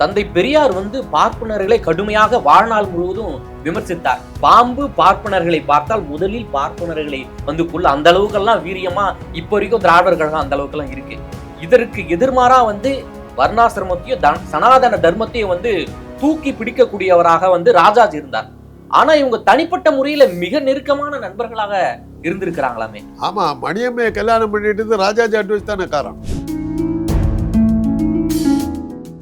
தந்தை பெரியார் வந்து பார்ப்பனர்களை கடுமையாக வாழ்நாள் முழுவதும் விமர்சித்தார். பாம்பு பார்ப்பனர்களை பார்த்தால் முதலில் பார்ப்பனர்களை வந்து கொள்ள அந்த அளவுக்கெல்லாம் வீரியமா இப்போ வரைக்கும் திராவிடர் கழகம் அந்த அளவுக்கெல்லாம் இருக்கு. இதற்கு எதிர்மாறா வந்து வர்ணாசிரமத்தையும் சனாதன தர்மத்தையும் வந்து தூக்கி பிடிக்கக்கூடியவராக வந்து ராஜாஜி இருந்தார். ஆனா இவங்க தனிப்பட்ட முறையில மிக நெருக்கமான நண்பர்களாக இருந்திருக்கிறாங்களாமே. ஆமா மணியம்மையை கல்யாணம் பண்ணிட்டு ராஜாஜி அட்வைஸ் தானே காரணம்?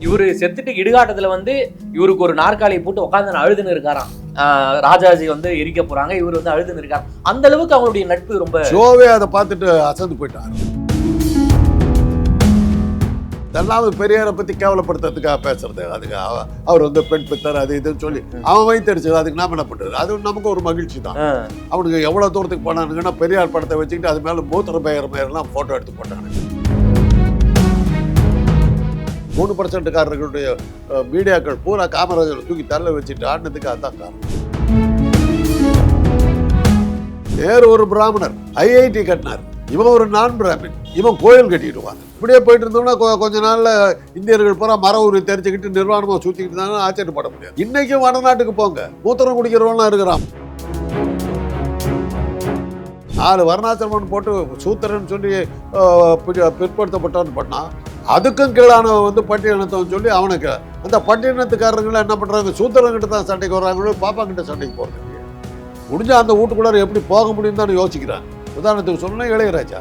இவரு செத்துட்டு இடுகாட்டத்துல வந்து இவருக்கு ஒரு நாற்காலியை போட்டு உட்காந்து அழுதுன்னு இருக்காராம். ராஜாஜி வந்து எரிக்க போறாங்க. இவர் வந்து அழுதுன்னு இருக்காரு. அந்த அளவுக்கு அவங்களுடைய நட்பு ரொம்ப ஷோவே அதை பார்த்துட்டு அசந்து போயிட்டார். இதெல்லாம் பெரியாரை பத்தி கேவலப்படுத்துறதுக்காக பேசுறது. அதுக்கு அவ- அவர் வந்து பெண் பித்தர் அது இதுன்னு சொல்லி அவன் வைத்தடிச்சது அதுக்கு நாம என்ன பண்றது? அது நமக்கு ஒரு மகிழ்ச்சி தான். அவனுக்கு எவ்வளவு தூரத்துக்கு போனானுங்கன்னா பெரியார் படத்தை வச்சுக்கிட்டு அது மேல மூத்திர பெயர் பெயர்லாம் போட்டோ எடுத்து போட்டானுங்க. மூணு பர்சன்ட்காரர்களுடைய மீடியாக்கள் பூரா காமராஜர் தூக்கி தள்ள வச்சுட்டு ஆடினதுக்கு அதான் காரணம். நேரு ஒரு பிராமணர் ஐஐடி கட்டினார். இவன் ஒரு நான் பிராமின் இவன் கோயில் கட்டிடுவான். இப்படியே போயிட்டு இருந்தோம்னா கொஞ்ச நாள்ல இந்தியர்கள் பூரா மர உரி தெரிஞ்சுக்கிட்டு நிர்வாணமா சுத்திக்கிட்டு இருந்தாங்கன்னா ஆச்சரியப்பட முடியாது. இன்னைக்கும் வடநாட்டுக்கு போங்க. மூத்திரம் குடிக்கிறவன்லாம் இருக்கிறான். நாலு வர்ணாசிரமன் போட்டு சூத்திரன் சொல்லி அஹ், பிடி- பிற்படுத்தப்பட்டவன் பண்ணான் அதுக்கும் கீழானவன் வந்து பட்டியலினத்தவன் சொல்லி அவனுக்கு அந்த பட்டியலினத்துக்காரங்களை என்ன பண்ணுறாங்க சூத்திரங்கிட்ட தான் சண்டைக்கு வர்றாங்களோ பாப்பாங்கிட்ட சண்டைக்கு போகிறாங்க முடிஞ்சால் அந்த வீட்டுக்குள்ளார எப்படி போக முடியும் தான் யோசிக்கிறான். உதாரணத்துக்கு சொன்னா இளையராஜா.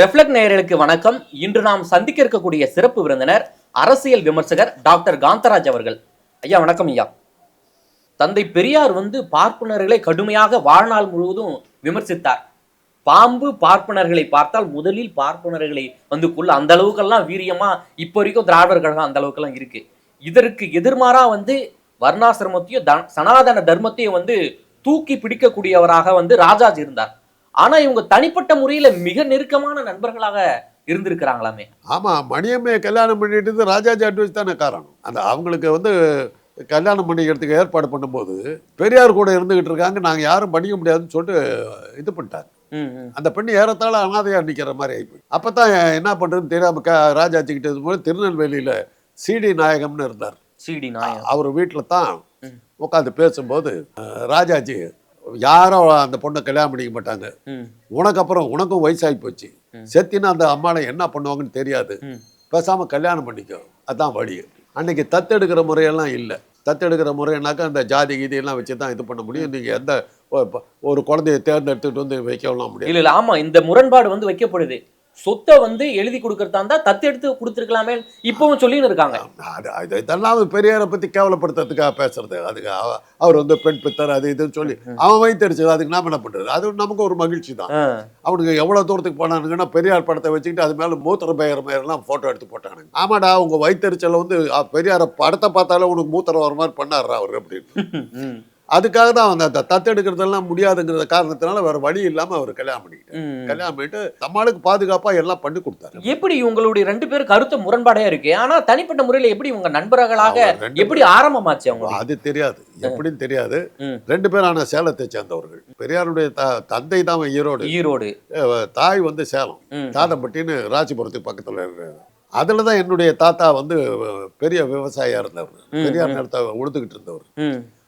ரெஃப்ளெக்ட் நேயர்களுக்கு வணக்கம். இன்று நாம் சந்திக்க இருக்கக்கூடிய சிறப்பு விருந்தினர் அரசியல் விமர்சகர் டாக்டர் காந்தராஜ் அவர்கள். ஐயா வணக்கம் ஐயா. தந்தை பெரியார் வந்து பார்ப்பனர்களை கடுமையாக வாழ்நாள் முழுவதும் விமர்சித்தார். பாம்பு பார்ப்பனர்களை பார்த்தால் முதலில் பார்ப்பனர்களை வந்து கொள்ள அந்த அளவுக்கெல்லாம் வீரியமா இப்போ வரைக்கும் திராவிடர் கழகம் அந்த அளவுக்கெல்லாம் இருக்கு. இதற்கு எதிர்மாறா வந்து வர்ணாசிரமத்தையும் த- சனாதன தர்மத்தையும் வந்து தூக்கி பிடிக்கக்கூடியவராக வந்து ராஜாஜி இருந்தார். ஆனா இவங்க தனிப்பட்ட முறையில மிக நெருக்கமான நண்பர்களாக இருந்திருக்கிறாங்களாமே. ஆமா மணியம்மையை கல்யாணம் பண்ணிட்டு ராஜாஜி அட்வைஸ் தானே காரணம். அந்த அவங்களுக்கு வந்து கல்யாணம் பண்ணிக்கிறதுக்கு ஏற்பாடு பண்ணும்போது பெரியார் கூட இருந்துகிட்டு இருக்காங்க. நாங்க யாரும் பண்ணிக்க முடியாதுன்னு சொல்லிட்டு இது பண்ணிட்டாங்க. அந்த பெண்ணு ஏறத்தாழ அனாதையா நிக்கிற மாதிரி ஆயிப்போய் அப்பதான் என்ன பண்றதுன்னு தெரியாம க ராஜாஜி கிட்ட இருக்கும்போது திருநெல்வேலியில சிடி நாயகம்னு இருந்தார். சிடி நாயம் அவர் வீட்டில் தான். உட்காந்து பேசும்போது ராஜாஜி யாரும் அந்த பொண்ணை கல்யாணம் பண்ணிக்க மாட்டாங்க. உனக்கு அப்புறம் உனக்கும் வயசாகி போச்சு. செத்தினா அந்த அம்மாவை என்ன பண்ணுவாங்கன்னு தெரியாது. ம். பேசாம கல்யாணம் பண்ணிக்கோ. அதான் வழி. அன்னைக்கு தத்தெடுக்கிற முறையெல்லாம் இல்லை. தத்தெடுக்கிற முறைனாக்கா அந்த ஜாதி கீதியெல்லாம் வச்சு தான் இது பண்ண முடியும். நீங்கள் எந்த ஒரு குழந்தைய தேர்ந்தெடுத்துட்டு வந்து வைக்கலாம் முடியும் இல்லை ஆமாம் இந்த முரண்பாடு வந்து வைக்கப்படுது. சொத்தை வந்து எழுதி கொடுக்கறதா இருந்தா தத்து எடுத்து கொடுத்துருக்கலாமே இப்பவும் சொல்லின்னு இருக்காங்க. அது இதெல்லாம் பெரியாரை பற்றி கேவலப்படுத்துறதுக்காக பேசுறது. அதுக்கு அவ- அவர் வந்து பெண் பித்தர் அது இதுன்னு சொல்லி அவன் வைத்தடிச்சது அதுக்கு நாம என்ன பண்ணுறது அது நமக்கு ஒரு மகிழ்ச்சி தான். அவனுக்கு எவ்வளோ தூரத்துக்கு போனானுங்கன்னா பெரியார் படத்தை வச்சுக்கிட்டு அது மேலே மூத்திர பெயர் பெயர்லாம் ஃபோட்டோ எடுத்து போட்டானுங்க. ஆமாடா உங்க வயிற்றுச்சல வந்து பெரியாரை படத்தை பார்த்தாலே உனக்கு மூத்திரம் வர மாதிரி பண்ணாடுறா அவர் அப்படின்னு. அதுக்காக தான் அந்த த- தத்தெடுக்கிறதெல்லாம் முடியாதுங்கிற காரணத்தினால வேற வழி இல்லாமல் அவர் கல்யாணம் பண்ணிக்கிட்டார். கல்யாணம் பண்ணிட்டு நம்மளுக்கு பாதுகாப்பாக எல்லாம் பண்ணி கொடுத்தாரு. எப்படி உங்களுடைய ரெண்டு பேரும் கருத்து முரண்பாடா இருக்கு? ஆனா தனிப்பட்ட முறையில எப்படி உங்க நண்பர்களாக எப்படி ஆரம்பமாச்சு அவங்க அது தெரியாது. எப்படின்னு தெரியாது. ரெண்டு பேரான சேலத்தை சேர்ந்தவர்கள். பெரியாருடைய தந்தை தான் ஈரோடு. ஈரோடு. தாய் வந்து சேலம். தாதம்பட்டின்னு ராசிபுரத்துக்கு பக்கத்தில் இருக்கிறார் அதில் தான் என்னுடைய தாத்தா வந்து பெரிய விவசாயியா இருந்தவர். பெரியார் நிலத்தை உழுதுகிட்டு இருந்தவர்.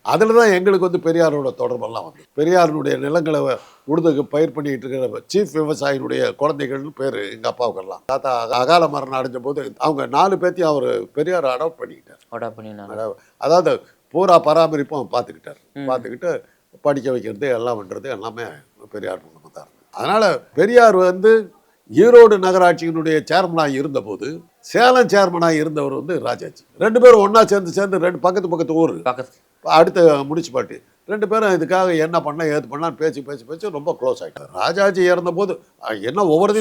அதில் தான் எங்களுக்கு வந்து பெரியாரோட தொடர்பெல்லாம் வந்து பெரியாருடைய நிலங்களை உழுதுக்கு பயிர் பண்ணிட்டு இருக்கிற சீஃப் விவசாயினுடைய குழந்தைகள்னு பேர் எங்கள் அப்பாவுக்கெல்லாம். தாத்தா அக- அகால மரணம் அடைஞ்ச போது அவங்க நாலு பேர்த்தையும் அவர் பெரியார் அடாப்ட் பண்ணிக்கிட்டார். வாடா பண்ணினாங்க. அதாவது- பூரா பராமரிப்பும் பார்த்துக்கிட்டார். பார்த்துக்கிட்டு படிக்க வைக்கிறது எல்லாம் பண்ணுறது எல்லாமே பெரியார் மூலமாக தான் அதனால் பெரியார் வந்து ஈரோடு நகராட்சியினுடைய சேர்மனாக இருந்தபோது சேலம் சேர்மனாக இருந்தவர் வந்து ராஜாஜி. ரெண்டு பேரும் ஒன்றா சேர்ந்து சேர்ந்து ரெண்டு பக்கத்து பக்கத்து ஊர். பக்கத்து அடுத்த முனிசிபாலிட்டி ரெண்டு பேரும் இதுக்காக என்ன பண்ணலாம் ஏது பண்ணலாம் பேசி பேசி பேசி ரொம்ப க்ளோஸ் ஆகிட்டார் ராஜாஜி இறந்தபோது அஹ், என்ன ஒவ்வொரு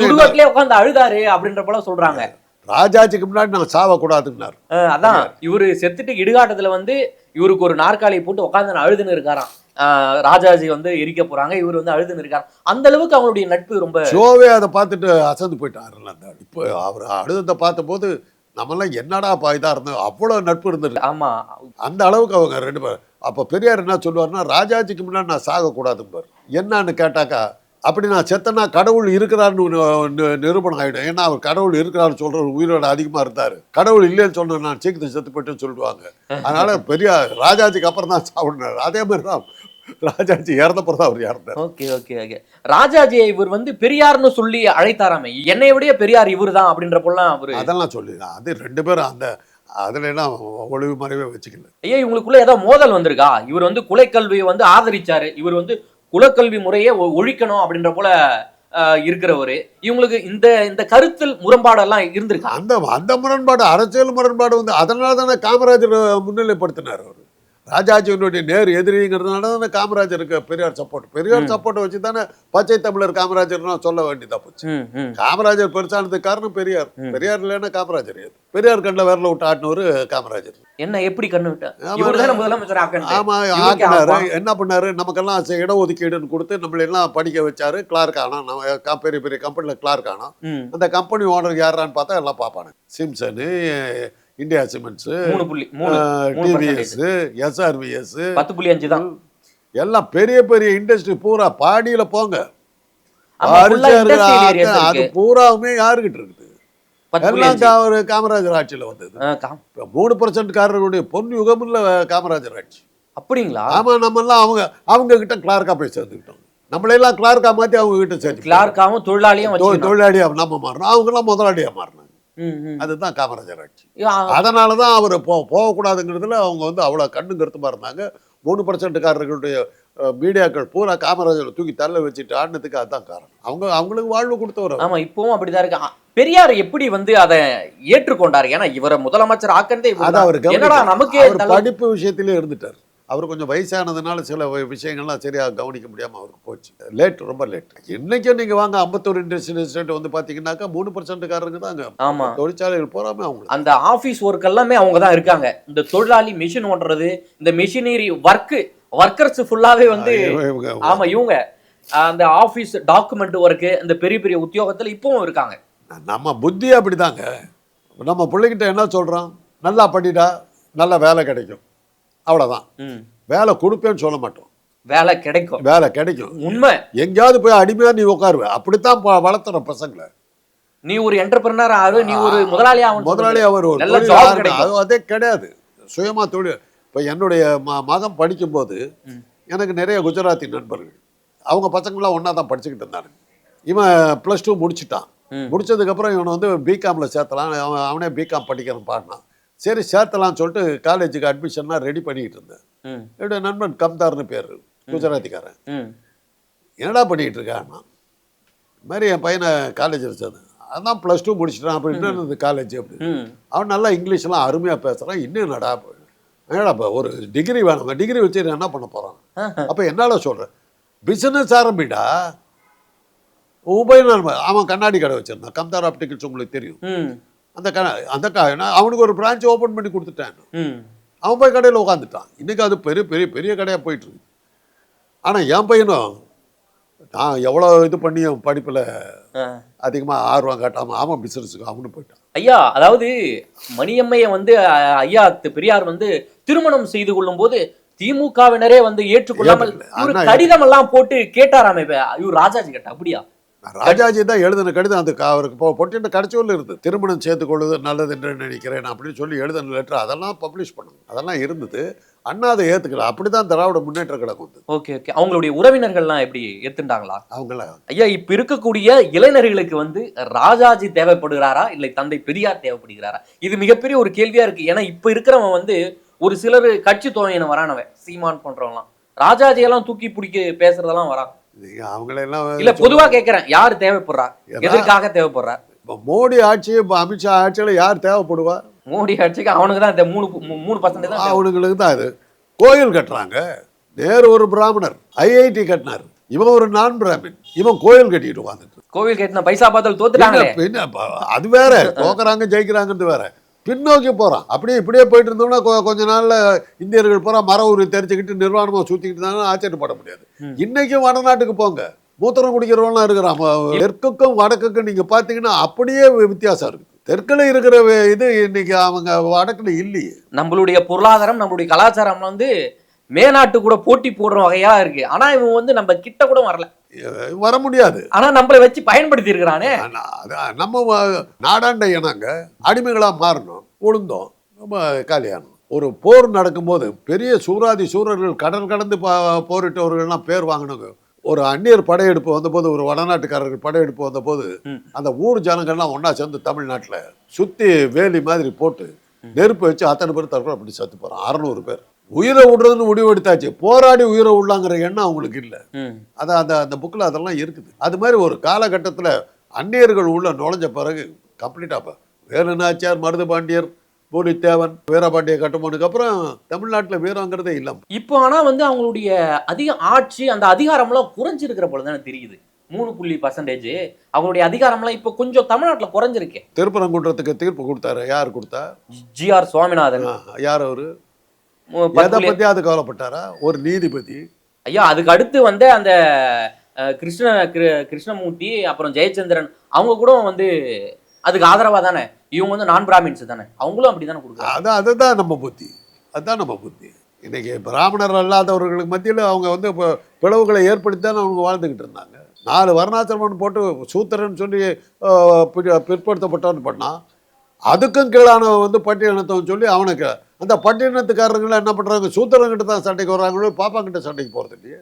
உட்காந்து அழுதாரு அப்படின்ற போல சொல்றாங்க. ராஜாஜிக்கு முன்னாடி நான் சாவக்கூடாதுன்னார் அதான் இவரு செத்துட்டு இடுகாட்டத்துல வந்து இவருக்கு ஒரு நாற்காலியை போட்டு உட்காந்து அழுதுன்னு இருக்காராம். ராஜாஜி வந்து எரிக்க போறாங்க இவர் வந்து அழுதுன்னு இருக்காரு அந்த அளவுக்கு அவங்களுடைய நட்பு ரொம்ப ஷோவே அதை பார்த்துட்டு அசந்து போயிட்டாருல்ல அந்த. இப்போ அவர் அழுதத்தை பார்த்தபோது நம்மளாம் என்னடா பா இதாக இருந்தோம் அவ்வளோ நட்பு இருந்தது ஆமா. அந்த அளவுக்கு அவங்க ரெண்டு பேர் அப்போ பெரியார் என்ன சொல்லுவார்னா ராஜாஜிக்கு முன்னாடி நான் சாகக்கூடாதும்பார் என்னன்னு கேட்டாக்கா அப்படி நான் செத்தனா கடவுள் நி- நிரூபணம் ஆகிடும் ஏன்னா அவர் கடவுள் இருக்கிறாருன்னு சொல்ற உயிரோட அதிகமாக இருந்தார். கடவுள் இல்லைன்னு சொன்ன நான் சீக்கிரம் செத்து போயிட்டேன்னு சொல்லிடுவாங்க. அதனால பெரிய ராஜாஜிக்கு அப்புறம் தான் சாப்பிடுனாரு அதே மாதிரி தான் ராஜாஜி இறந்தப்பறம் தான் அவர் இறந்தார் ஓகே ஓகே ஓகே. ராஜாஜியை இவர் வந்து பெரியார்னு சொல்லி அழைத்தாராமே. என்னை விட பெரியார் இவர் தான் அப்படின்றப்பெல்லாம் அவரு அதெல்லாம் சொல்லி அது ரெண்டு பேரும் அந்த அதுல எல்லாம் ஒளிவு மறைவே வச்சுக்கல. ஐயா இவங்களுக்குள்ள ஏதோ மோதல் வந்திருக்கா? இவர் வந்து குலைக்கல்வியை வந்து ஆதரிச்சாரு. இவர் வந்து குலக்கல்வி முறையை ஒழிக்கணும் அப்படின்ற போல இருக்கிறவரு. இவங்களுக்கு இந்த இந்த கருத்தில் முரண்பாடெல்லாம் இருந்திருக்கா? அந்த அந்த முரண்பாடு அரசியல் முரண்பாடு வந்து அதனால தானே காமராஜர் முன்னிலைப்படுத்தினார் அவர். ராஜாஜியினுடைய நேர் எதிரிங்கிறதுனால தானே காமராஜருக்கு பெரியார் சப்போர்ட் பெரியார். சப்போர்ட்டை வச்சு தானே பச்சை தமிழர் காமராஜர்னு சொல்ல வேண்டியதா போச்சு. காமராஜர் பெருசானதுக்கு காரணம் பெரியார். பெரியார் இல்லைன்னா காமராஜர் பெரியார் கண்ணில் விரல விட்டு ஆட்டினவர் காமராஜர். என்ன எப்படி கண்ணு விட்டா? ஆமா, ஆக்கினாரு. என்ன பண்ணாரு? நமக்கெல்லாம் இடஒதுக்கீடுன்னு கொடுத்து நம்மள எல்லாம் படிக்க வச்சாரு கிளார்க் ஆனோம் நம்ம க- பெரிய பெரிய கம்பெனியில் கிளார்க் ஆனோம் ம். அந்த கம்பெனி ஓனர் யாரான்னு பார்த்தா எல்லாம் பார்ப்பானு சிம்சனு இந்தியா சிமெண்ட்ஸு மூணு புள்ளி டிவிஎஸ் எஸ்ஆர்விஎஸ் பத்து புள்ளி அஞ்சு தான். எல்லாம் பெரிய பெரிய இண்டஸ்ட்ரி பூரா பாடியில போங்க. அது. பூராவுமே யாருக்கிட்ட இருக்குது? எல்லாம் ஒரு காமராஜர் ஆட்சியில வந்தது. மூணு பர்சன்ட் காரர்களுடைய பொன் யுகமில்ல காமராஜர் ஆட்சி. அப்படிங்களா? ஆமா நம்ம எல்லாம் அவங்க அவங்க கிட்ட கிளார்க்கா போய் சேர்ந்துக்கிட்டோம். நம்மளெல்லாம் கிளார்க்கா மாத்தி அவங்க கிட்ட சேர்த்து கிளார்க்காவும் தொழிலாளியும் வச்சு தொழிலாளியா நம்ம மாறினோம் அவங்க எல்லாம் முதலாளியா மாறினாங்க அதுதான் காமராஜர் ஆட்சி. அதனால தான் அவர் போ போகக்கூடாதுங்கிறதுல அவங்க வந்து அவ்வளோ கண்ணு கருத்துமா இருந்தாங்க. மூணு பர்சன்ட்காரர்களுடைய மீடியாக்கள் பூரா காமராஜரை தூக்கி தள்ள வச்சுட்டு ஆடினதுக்கு அதுதான் காரணம். அவங்க அவங்களுக்கு வாழ்வு கொடுத்தவர் அவர். ஆமா இப்பவும் அப்படிதான் இருக்கு பெரியார் எப்படி வந்து அதை ஏற்றுக்கொண்டார்? ஏன்னா இவரை முதலமைச்சர் ஆக்கினதே இவர் அதை தான். அவர். நமக்கே படிப்பு விஷயத்திலே இருந்துட்டார். அவர் கொஞ்சம் வயசானதுனால சில விஷயங்கள்லாம் சரியா கவனிக்க முடியாம அவருக்கு போச்சு. லேட் ரொம்ப லேட் இன்னைக்கும் நீங்க வாங்க ஐம்பத்தோரு இண்டஸ்ட்ரியல் எஸ்டேட் வந்து பாத்தீங்கன்னாக்கா மூணு பர்சன்ட்காரங்க தாங்க. ஆமா. தொழிற்சாலைகள் போறாமே அவங்களுக்கு அந்த ஆபீஸ் ஒர்க் எல்லாமே அவங்க தான் இருக்காங்க. இந்த தொழிலாளி மிஷின் ஓட்டுறது இந்த மிஷினரி ஒர்க் ஒர்க்கர்ஸ் ஃபுல்லாவே வந்து இவங்க- இவங்க- அந்த ஆபீஸ் டாக்குமெண்ட் ஒர்க் இந்த பெரிய பெரிய உத்தியோகத்துல இப்பவும் இருக்காங்க. நம்ம புத்தி அப்படிதாங்க. நம்ம பிள்ளைகிட்ட என்ன சொல்றோம்? நல்லா படிடா நல்ல வேலை கிடைக்கும். அவ்வளவுதான். ம். வேலை கொடுப்பேன்னு சொல்ல மாட்டோம். வேலை கிடைக்கும். வேலை கிடைக்கும். உண்மை. எங்கேயாவது போய் அடிமையா நீ உட்காருவ. அப்படித்தான் ப- வளர்த்துற பசங்களை. நீ ஒரு என்டர்பிரினர் ஆகு நீ ஒரு முதலாளி ஆகும் முதலாளி அவர். அது அதே கிடையாது. சுயமா தொழில். இப்போ என்னுடைய ம மகன் படிக்கும்போது. எனக்கு நிறைய குஜராத்தி நண்பர்கள். அவங்க பசங்களாம் ஒன்றா தான் படிச்சுக்கிட்டு இருந்தாங்க இவன் ப்ளஸ் டூ முடிச்சிட்டான். முடிச்சதுக்கப்புறம் இவனை வந்து பிகாமில் சேர்த்தலாம். அவன் அவனே பிகாம் படிக்கிறேன் பாடினான் சரி சேர்த்தலாம்னு சொல்லிட்டு காலேஜுக்கு அட்மிஷன்லாம் ரெடி பண்ணிக்கிட்டு இருந்தேன். என்னுடைய நண்பன் கம்தார்னு பேர் குஜராத்திக்காரன். என்னடா பண்ணிக்கிட்டு இருக்கான் இந்த மாதிரி என் பையனை காலேஜில் சேர்ந்தேன் அதான் ப்ளஸ் டூ முடிச்சிட்டான். அப்படி என்ன காலேஜ் அப்படி. அவன் நல்லா இங்கிலீஷ்லாம் அருமையாக பேசுகிறான் இன்னும் என்னடா என்னடா இப்போ ஒரு டிகிரி வேணும் டிகிரி வச்சு என்ன பண்ண போகிறான் அப்போ என்னால் சொல்கிறேன் பிஸ்னஸ் ஆரம்பிடா. உபயம் அவன் கண்ணாடி கடை வச்சிருந்தான். கம்தார் ஆப்டிகல்ஸ் உங்களுக்கு தெரியும். அந்த க அந்த க அவனுக்கு ஒரு பிரான்ச் ஓப்பன் பண்ணி கொடுத்துட்டேன். அவன் போய் கடையில் உட்காந்துட்டான் இன்றைக்கி அது பெரிய பெரிய பெரிய கடையாக போயிட்டுருக்கு ஆனால் என் பையனும் நான் எவ்வளோ இது பண்ணி அவன் படிப்பில். அதிகமாக ஆர்வம் காட்டாமல் அவன் பிஸ்னஸுக்கு அவனு போயிட்டான் ஐயா அதாவது மணியம்மைய வந்து ஐயா பெரியார் வந்து திருமணம் செய்து கொள்ளும் போது திமுகவினரே வந்து ஏற்றுக்கொள்ளாமல் கடிதம் எல்லாம் போட்டு கேட்டாராமே. இவர் ராஜாஜி கேட்டா அப்படியா ராஜாஜி தான் எழுதின கடிதம். அந்த க- அவருக்கு இப்போ பொட்டின கடைச்சொல்ல இருந்து திருமணம் சேர்த்து கொள்வது நல்லது என்று நினைக்கிறேன் அப்படின்னு சொல்லி எழுதின லெட்டர் அதெல்லாம் பப்ளிஷ் பண்ணணும். அதெல்லாம் இருந்தது. அண்ணா அதை ஏற்றுக்கல அப்படி தான் திராவிட முன்னேற்ற கழகம் வந்து ஓகே ஓகே அவங்களுடைய உறவினர்கள்லாம் எப்படி ஏத்துண்டாங்களா? அவங்கள? ஐயா இப்ப இருக்கக்கூடிய இளைஞர்களுக்கு வந்து ராஜாஜி தேவைப்படுகிறாரா? இல்லை தந்தை பெரியார் தேவைப்படுகிறாரா? இது மிகப்பெரிய ஒரு கேள்வியா இருக்கு. ஏன்னா இப்ப இருக்கிறவன் வந்து ஒரு சிலர் கட்சி துணையின வரானவன் சீமான் பண்றவங்களாம் ராஜாஜி எல்லாம் தூக்கி பிடிக்க பேசுறதெல்லாம் வரான். அவங்களெல்லாம் இல்ல பொதுவா கேக்குறேன். யார் தேவைப்படுறா? எதற்காக தேவைப்படுறா? இப்போ மோடி ஆட்சி இப்போ அமித்ஷா ஆட்சியில் யார் தேவைப்படுவா? மோடி ஆட்சிக்கு அவனுக்கு தான் இந்த மூணு மூணு பர்சன்டேஜ் தான். அவனுங்களுக்கு தான் இது கோயில் கட்டுறாங்க. நேரு ஒரு பிராமணர் ஐஐடி கட்டினார். இவன் ஒரு நான் பிராமின் இவன் கோயில் கட்டிட்டு உட்காந்துட்டு கோவில் கட்டின பைசா பாத்தல் ப- அது வேற. தோக்குறாங்க ஜெயிக்கிறாங்கிறது வேற. பின்னோக்கி போறான். அப்படியே இப்படியே போயிட்டு இருந்தோம்னா கொஞ்ச நாள்ல இந்தியர்கள் பூரா மர உரி தெரிஞ்சுக்கிட்டு நிர்வாணமா சுத்திக்கிட்டு இருந்தாலும் ஆச்சரியப்பட முடியாது. ம். இன்னைக்கும் வடநாட்டுக்கு போங்க. மூத்திரம் குடிக்கிறவங்களாம் இருக்கிறான். தெற்குக்கும் வடக்குக்கும் நீங்க பாத்தீங்கன்னா அப்படியே வித்தியாசம் இருக்கு. தெற்குல இருக்கிற இது இன்னைக்கு அவங்க வடக்குல இல்லையே. நம்மளுடைய பொருளாதாரம் நம்மளுடைய கலாச்சாரம் வந்து மேநாட்டு கூட போட்டி போடுற வகையா இருக்கு. ஆனா இவன் வந்து நம்ம கிட்ட கூட வரல. வர முடியாது. ஆனா நம்மள வச்சு பயன்படுத்தி இருக்கிறானே நம்ம நாடாண்ட இனங்க அடிமைகளாக மாறணும் உளுந்தோம் நம்ம காலியானோம். ஒரு போர் நடக்கும்போது பெரிய சூராதி சூரர்கள் கடல் கடந்து போரிட்டவர்கள்லாம் பேர் வாங்கினவங்க ஒரு அந்நியர் படையெடுப்பு வந்தபோது ஒரு வடநாட்டுக்காரர்கள் படையெடுப்பு வந்தபோது. அந்த ஊர் ஜனங்கள்லாம் ஒண்ணா சேர்ந்து தமிழ்நாட்டுல சுத்தி வேலி மாதிரி போட்டு நெருப்பு வச்சு அத்தனை பேர் தற்கொலை அப்படி செத்து போறான். அறநூறு பேர். உயிரை விடுறதுன்னு முடிவு எடுத்தாச்சு. போராடி உயிரை விடலாங்கிற எண்ணம் அவங்களுக்கு இல்லை. அதான் அந்த அந்த புக்கில் அதெல்லாம் இருக்குது. அது மாதிரி ஒரு காலகட்டத்தில் அந்நியர்கள் உள்ள நுழைஞ்ச பிறகு கம்ப்ளீட்டாக வேலுநாச்சியார் மருதுபாண்டியர் பூலித்தேவன் வீரபாண்டிய கட்டுமானுக்கு அப்புறம் தமிழ்நாட்டில் வீரங்கிறதே இல்லை இப்போ ஆனா வந்து அவங்களுடைய அதிக ஆட்சி அந்த அதிகாரம்லாம் குறைஞ்சிருக்கிற போல தானே தெரியுது. மூணு புள்ளி பர்சன்டேஜ் அவங்களுடைய அதிகாரம்லாம் இப்போ கொஞ்சம் தமிழ்நாட்டுல குறைஞ்சிருக்கு. திருப்பரங்குன்றத்துக்கு தீர்ப்பு கொடுத்தாரு. யார் கொடுத்தா? G R Swaminathan. யார் அவரு? எதை பத்தி அது கவலைப்பட்டாரா? ஒரு நீதிபதி. ஐயா அதுக்கு அடுத்து வந்து அந்த கிருஷ்ண கிரு- கிருஷ்ணமூர்த்தி அப்புறம் ஜெயச்சந்திரன் அவங்க கூட வந்து அதுக்கு ஆதரவா தானே? இவங்க வந்து நான் பிராமின்ஸ் தானே? அவங்களும் அப்படி தானே கொடுக்குறாங்க. அதான் அதுதான் நம்ம புத்தி. அதுதான் நம்ம புத்தி. இன்னைக்கு பிராமணர் அல்லாதவர்களுக்கு மத்தியில் அவங்க வந்து இப்போ பிளவுகளை ஏற்படுத்தி தான் அவங்க வாழ்ந்துக்கிட்டு இருந்தாங்க. நாலு வர்ணாசிரமன் போட்டு சூத்திரன் சொல்லி பிற்படுத்தப்பட்டவன் பண்ணான். அதுக்கும் கீழான வந்து பட்டியலினத்தவன் சொல்லி அவனுக்கு அந்த பட்டியலினத்துக்காரங்களை என்ன பண்ணுறாங்க சூத்திரங்கிட்ட தான் சண்டைக்கு வர்றாங்களோ பாப்பாங்கிட்ட சண்டைக்கு போகிறது இல்லையே?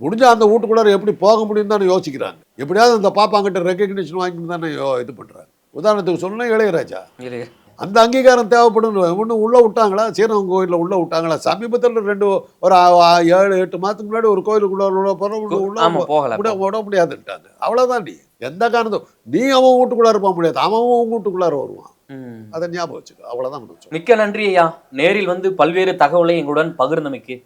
முடிஞ்சா அந்த வீட்டுக்குள்ளார எப்படி போக முடியும் தானே யோசிக்கிறாங்க. எப்படியாவது அந்த பாப்பாங்கிட்ட ரெக்கக்னிஷன் வாங்கிட்டு தானே யோ- இது பண்ணுறாங்க உதாரணத்துக்கு சொன்னா இளையராஜா. அந்த அங்கீகாரம் தேவைப்படும். ஒன்றும் உள்ளே விட்டாங்களா? சீரகம் கோயிலில் உள்ளே விட்டாங்களா? சமீபத்தில் ரெண்டு ஒரு ஏழு எட்டு மாதத்துக்கு முன்னாடி ஒரு கோயிலுக்குள்ள உள்ள விட முடியாதுன்ட்டாங்க. அவ்வளோதான் நீ. எந்த காரணத்தும். நீ அவன் வீட்டுக்குள்ளார போக முடியாது. அவன் வீட்டுக்குள்ளார வருவான். அதை ஞாபகம் வச்சுக்கோ. சொல்றோம். மிக்க நன்றி ஐயா நேரில் வந்து பல்வேறு தகவலை எங்களுடன் பகிர்ந்தமைக்கு.